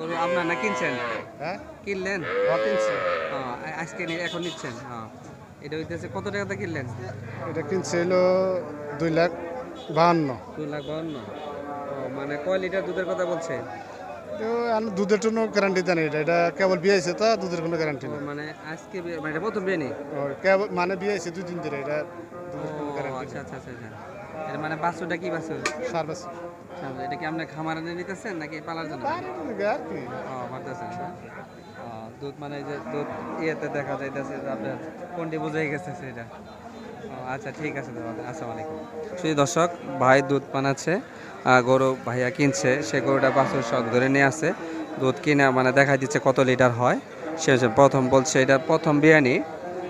গরু আপনার না কিনছেন? হ্যাঁ? কিনলেন? আ- আজকে এখন নিচ্ছেন? হ্যাঁ এটা হইতেছে কত টাকাতে কিনলেন? এটা কিনছে হলো দুই লাখ বাহান্ন। দু লাখ বাউন্ন ও মানে কয় লিটার দুধের কথা বলছে? তো আমি দুধের কোনো গ্যারান্টি দেন এটা এটা কেবল বিয়ে হয়েছে তো দুধের কোনো গ্যারান্টি নেই। মানে আজকে মানে প্রথম বিয়ে নেই মানে বিয়ে হয়েছে দুই দিন ধরে। এটা দুধের কোনো গ্যারান্টি আচ্ছা আচ্ছা আচ্ছা। এটা মানে বাছুরটা কি বাছুর? আচ্ছা, এটা কি আপনি খামারে নিয়ে নিতেছেন নাকি পালার জন্য? ও দুধ মানে যে দুধ ইয়েতে দেখা যাইতেছে আপনার কোনটি বুঝাই গেছে সেটা আচ্ছা ঠিক আছে দাদা আসসালামু আলাইকুম। দর্শক ভাই দুধ বানাচ্ছে গরু ভাইয়া কিনছে সে গরুটা বাছুর সব ধরে নিয়ে আসে দুধ কিনে মানে দেখা দিচ্ছে কত লিটার হয়। সে প্রথম বলছে এটা প্রথম বিরিয়ানি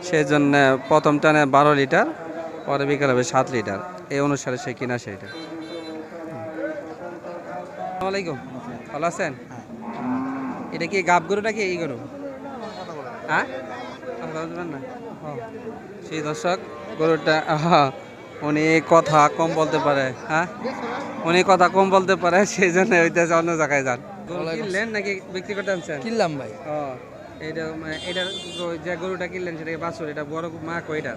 সেই জন্য প্রথম টানে বারো লিটার। পরে বিকেল হবে সাত লিটার। এই অনুসারে সে কিনা সেইটা আসসালামু আলাইকুম। ভালো আছেন? এটা কি গাব গরু নাকি এই গরু? হ্যাঁ? না। সেই দর্শক গরুটা উনি কথা কম বলতে পারে হ্যাঁ? উনি কথা কম বলতে পারে সেই জন্য হইতেছে অন্য জায়গায় যান। কিনলেন নাকি বিক্রি করতে আনছেন? কিনলাম ভাই। ও এটা মানে এটার গো- যে গরুটা কিনলেন সেটা কি বাছুর এটা বড় মা কয়টা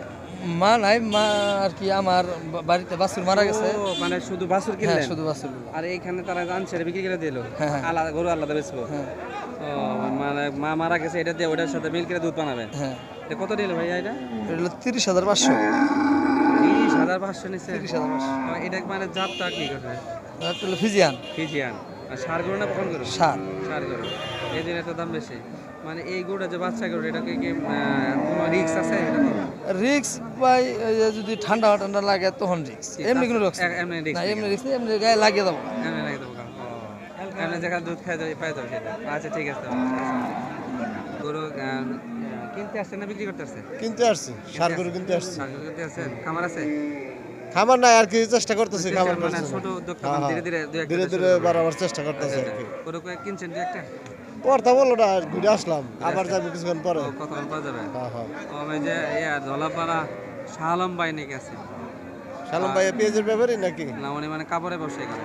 মা নাই মা আর কি আমার বাড়িতে বাছুর মারা গেছে। মানে শুধু বাছুর হ্যাঁ কিনলেন? শুধু বাছুর আর এইখানে তারা এটা বিক্রি করে দিল হ্যাঁ, হ্যাঁ। আলাদা গরু আলাদা বেচবো মানে মা মারা গেছে এটা দিয়ে ওটার সাথে মিল করে দুধ বানাবেন? হ্যাঁ। কত দিল ভাইয়া এটা? এটা হলো তিরিশ হাজার পাঁচশো। তিরিশ হাজার পাঁচশো নিচ্ছে তিরিশ হাজার পাঁচশো। এটা মানে জাতটা কি করবে আর হলো ফিজিয়ান। ফিজিয়ান। আর সার গরু না কোন গরু? সার। সার গরু। এই দিন এত দাম বেশি? মানে এই গরুটা যে বাচ্চা গরু এটা কি কোনো রিক্স আছে? রিক্স ভাই যদি ঠান্ডা ঠান্ডা লাগে তখন রিক্স এমনি কোনো রিক্স এমনি রিক্স না এমনি রিক্স এমনি গায়ে লাগিয়ে দেবো। এমনি লাগে দেবো এমনি যেখানে দুধ খাই যাবে পাই যাবে সেটা। আচ্ছা ঠিক আছে। গরু কিনতে আসছে না বিক্রি করতে আসছে কিনতে আসছি সার গরু কিনতে আসছি। সার গরু কিনতে আসছেন খামার আছে? খাবার নাই আর কি চেষ্টা করতেছি খাবার মানে ছোট উদ্যোক্তা হ্যাঁ, ধীরে ধীরে ধীরে ধীরে বাড়াবার চেষ্টা করতেছি আর কি। গরু কিনছেন দু একটা? পড়তা বলো না ঘুরে আসলাম। আবার যাব কিছুক্ষণ পরে। কতক্ষণ যাবে? হ্যাঁ হ্যাঁ। যে ইয়া ধলাপাড়া শালম বাই নাকি আছে শালম ভাই পেঁয়াজের ব্যাপারই নাকি? না উনি মানে কাপড়ে ব্যবসায়ী করে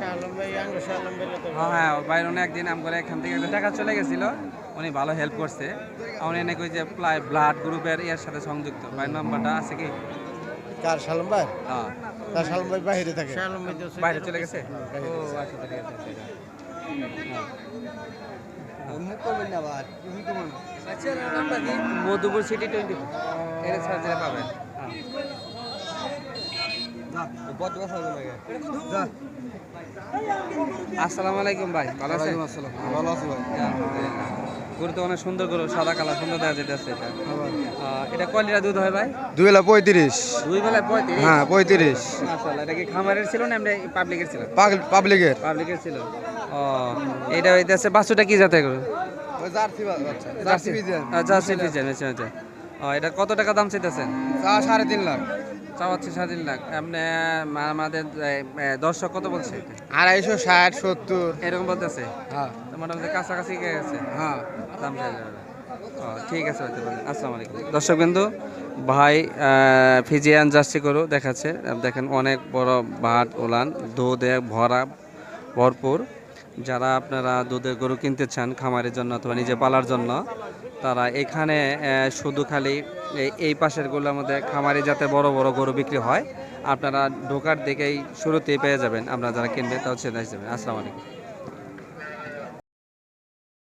শালম ভাই আঙ্গ শালম ভাই হ্যাঁ হ্যাঁ বাইরে উনি একদিন আম করে এখান থেকে টাকা চলে গেছিল। উনি ভালো হেল্প করছে। উনি নাকি ওই যে ব্লাড গ্রুপের ইয়ার সাথে সংযুক্ত। নাম্বারটা আছে কি? কার শালম ভাই? হ্যাঁ। তার শালম ভাই বাইরে থাকে। বাইরে চলে গেছে? ও আচ্ছা ঠিক আছে। মধুপুর সিটি টোয়েন্টি এর সার্জারি পাবেন আসসালামু আলাইকুম ভাই ভালো আছেন? ভালো আছি ভাই। গরু তো অনেক সুন্দর গরু সাদা কালার সুন্দর দেখা যেতেছে এটা। এটা কয় লিটার দুধ হয় ভাই? দুই বেলা পঁয়ত্রিশ। দুই বেলায় পঁয়ত্রিশ? হ্যাঁ পঁয়ত্রিশ। মাশাআল্লাহ এটা কি খামারের ছিল না এমনি পাবলিকের ছিল? পাবলিকের পাবলিকের ছিল। ও এটা হইতেছে বাছুরটা কি জাতের গরু? Jersey Jersey. Jersey Friesian. আচ্ছা আচ্ছা। এটা কত টাকা দাম চাইতেছেন? সাড়ে তিন লাখ। চাওয়াচ্ছি সাড়ে তিন লাখ। আপনি আমাদের দর্শক কত বলছে? আড়াইশো ষাট সত্তর। এরকম বলতেছে? হ্যাঁ। মোটামুটি কাছাকাছি গেছে। হ্যাঁ। দাম ঠিক আছে পারে। আসসালামু আলাইকুম। দর্শক বিন্দু ভাই ফিজিয়ান জার্সি গরু দেখাচ্ছে। দেখেন অনেক বড় ভাট ওলান দুধে ভরা ভরপুর। যারা আপনারা দুধের গরু কিনতে চান খামারের জন্য অথবা নিজে পালার জন্য তারা এখানে শুধু খালি এই- এই পাশেরগুলোর মধ্যে খামারে যাতে বড় বড় গরু বিক্রি হয় আপনারা ঢোকার দিকেই শুরুতেই পেয়ে যাবেন। আপনারা যারা কিনবেন তাও সেটা হিসেবে আসসালামু আলাইকুম।